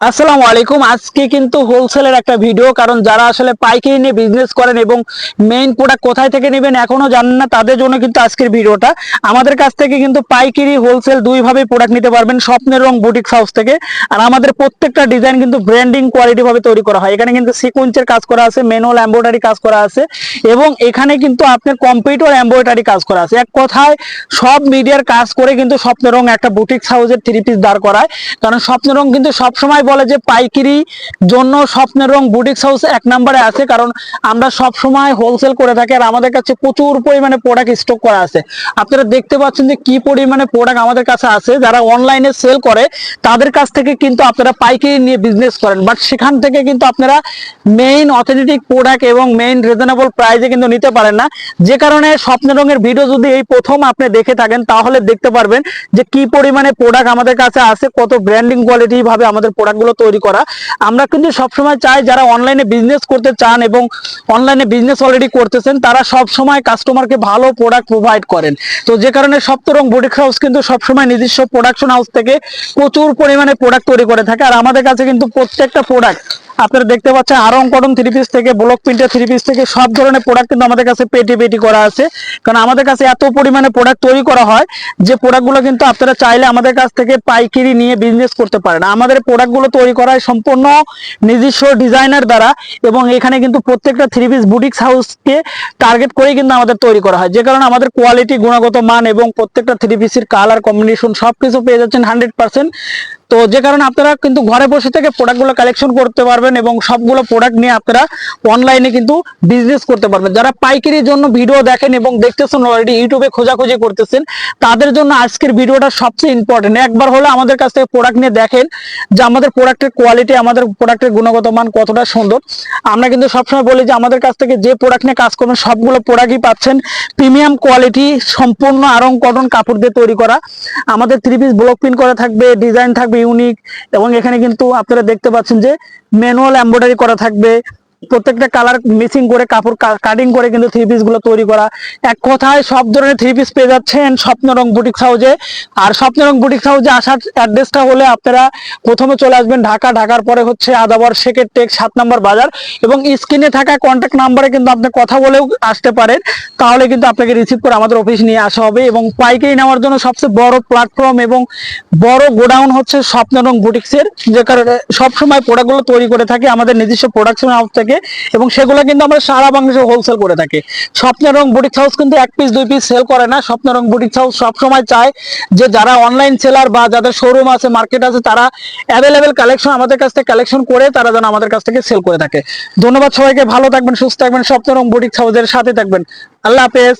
আসসালামু আলাইকুম। আজকে কিন্তু হোলসেলের একটা ভিডিও কারণ যারা আসলে পাইকারি নিয়ে বিজনেস করেন এবং মেইন প্রোডাক্ট কোথায় থেকে নেবেন এখনও জানেন না, তাদের জন্য কিন্তু আজকের ভিডিওটা আমাদের কাছ থেকে কিন্তু পাইকারি হোলসেল দুই ভাবে প্রোডাক্ট নিতে পারবেন স্বপ্নের রং বুটিক হাউস থেকে। আর আমাদের প্রত্যেকটা ডিজাইন কিন্তু ব্র্যান্ডিং কোয়ালিটি ভাবে তৈরি করা হয়। এখানে কিন্তু সিকোয়েন্সের কাজ করা আছে ম্যানুয়াল এমব্রয়ডারি কাজ করা আছে এবং এখানে কিন্তু আপনার কম্পিউটার এমব্রয়ডারি কাজ করা আছে। এক কথায়, সব মিডিয়ার কাজ করে কিন্তু স্বপ্নের রং একটা বুটিক হাউসের থ্রি পিস দাঁড় করায়। কারণ স্বপ্নের রং কিন্তু সবসময় বলে যে পাইকারি জন্য স্বপ্নের রং বুটিক্স হাউস এক নম্বরে আছে, কারণ আমরা সব সময় হোলসেল করে থাকি আর আমাদের কাছে প্রচুর পরিমাণে প্রোডাক্ট স্টক করা আছে। আপনারা দেখতে পাচ্ছেন যে কি পরিমাণে প্রোডাক্ট আমাদের কাছে আছে। যারা অনলাইনে সেল করে, তাদের কাছ থেকে কিন্তু আপনারা পাইকারি নিয়ে বিজনেস করেন। বাট সেখান থেকে কিন্তু আপনারা মেইন অথেন্টিক প্রোডাক্ট এবং মেইন রিজনেবল প্রাইসে কিন্তু নিতে পারেন না। যে কারণে স্বপ্নের রঙের ভিডিও যদি এই প্রথম আপনি দেখে থাকেন, তাহলে দেখতে পারবেন যে কি পরিমাণে প্রোডাক্ট আমাদের কাছে আছে, কত ব্র্যান্ডিং কোয়ালিটি ভাবে আমাদের প্রোডাক্টগুলো তৈরি করা। আমরা কিন্তু সবসময় চাই যারা অনলাইনে বিজনেস করতে চান এবং অনলাইনে বিজনেস অলরেডি করতেছেন, তারা সব সময় কাস্টমারকে ভালো প্রোডাক্ট প্রোভাইড করেন। তো যে কারণে সপ্তরং বুটিক হাউস কিন্তু সবসময় নিজস্ব প্রোডাকশন হাউস থেকে প্রচুর পরিমাণে প্রোডাক্ট তৈরি করে থাকে। আর আমাদের কাছে কিন্তু প্রত্যেকটা প্রোডাক্ট আপনারা দেখতে পাচ্ছেন আরং কটন থ্রি পিস থেকে ব্লক প্রিন্টের থ্রি পিস থেকে সব ধরনের প্রোডাক্ট কিন্তু আমাদের কাছে পেটি পেটি করা আছে। কারণ আমাদের কাছে এত পরিমাণে প্রোডাক্ট তৈরি করা হয় যে প্রোডাক্টগুলো কিন্তু আপনারা চাইলে আমাদের কাছ থেকে পাইকারি নিয়ে বিজনেস করতে পারেন। আমাদের প্রোডাক্টগুলো তৈরি করা হয় সম্পূর্ণ নিজস্ব ডিজাইনার দ্বারা এবং এখানে কিন্তু প্রত্যেকটা থ্রি পিস বুটিক্স হাউসকে টার্গেট করেই কিন্তু আমাদের তৈরি করা হয়। যে কারণে আমাদের কোয়ালিটি গুণগত মান এবং প্রত্যেকটা থ্রি পিসের কালার কম্বিনেশন সব কিছু পেয়ে যাচ্ছেন হান্ড্রেড পার্সেন্ট তো যে কারণে আপনারা কিন্তু ঘরে বসে থেকে প্রোডাক্টগুলো কালেকশন করতে পারবেন এবং সবগুলো প্রোডাক্ট নিয়ে আপনারা অনলাইনে কিন্তু বিজনেস করতে পারবেন। যারা পাইকারির জন্য ভিডিও দেখেন এবং দেখতেছেন অলরেডি ইউটিউবে খোঁজাখুঁজি করতেছেন, তাদের জন্য আজকের ভিডিওটা সবচেয়ে ইম্পর্টেন্ট একবার হলে আমাদের কাছ থেকে প্রোডাক্ট নিয়ে দেখেন যে আমাদের প্রোডাক্টের কোয়ালিটি আমাদের প্রোডাক্টের গুণগত মান কতটা সুন্দর। আমরা কিন্তু সবসময় বলি যে আমাদের কাছ থেকে যে প্রোডাক্ট নিয়ে কাজ করবেন, সবগুলো প্রোডাক্টই পাচ্ছেন প্রিমিয়াম কোয়ালিটি সম্পূর্ণ আরং কটন কাপড় দিয়ে তৈরি করা। আমাদের থ্রি পিস ব্লক প্রিন্ট করা থাকবে ডিজাইন থাকবে ইউনিক এবং এখানে কিন্তু আপনারা দেখতে পাচ্ছেন যে ম্যানুয়াল এমব্রয়ডারি করা থাকবে। প্রত্যেকটা কালার মিসিং করে কাপড় কাটিং করে কিন্তু থ্রি পিসগুলো তৈরি করা। এক কথায় সব ধরনের থ্রি পিস পেয়ে যাচ্ছেন স্বপ্নরং বুটিক হাউজে আর স্বপ্নরং বুটিক হাউজে আসার অ্যাড্রেসটা হলে আপনারা প্রথমে চলে আসবেন ঢাকা। ঢাকার পরে হচ্ছে আদাবর, শেখের টেক, সাত নম্বর বাজার। এবং স্ক্রিনে থাকা কন্ট্যাক্ট নাম্বারে কিন্তু আপনি কথা বলেও আসতে পারেন। তাহলে কিন্তু আপনাকে রিসিভ করে আমাদের অফিস নিয়ে আসা হবে। এবং পাইকারি নেওয়ার জন্য সবচেয়ে বড় প্ল্যাটফর্ম এবং বড় গোডাউন হচ্ছে স্বপ্নরং বুটিক্সের যে কারণে সবসময় প্রোডাক্টগুলো তৈরি করে থাকি। আমাদের নিজস্ব প্রোডাকশন হাউস থেকে এবং সেগুলো কিন্তু আমরা সারা বাংলাদেশে হোলসেল করে থাকি। স্বপ্নের রং বুটিক হাউস কিন্তু এক পিস দুই পিস সেল করে না। স্বপ্নের রং বুটিক হাউস সবসময় চায় যে যারা অনলাইন সেলার বা যাদের শোরুম আছে মার্কেট আছে, তারা অ্যাভেলেবেল কালেকশন আমাদের কাছ থেকে কালেকশন করে তারা যেন আমাদের কাছ থেকে সেল করে থাকে। ধন্যবাদ সবাইকে, ভালো থাকবেন, সুস্থ থাকবেন স্বপ্নের রং বুটিক হাউসের সাথে থাকবেন। আল্লাহ হাফেজ।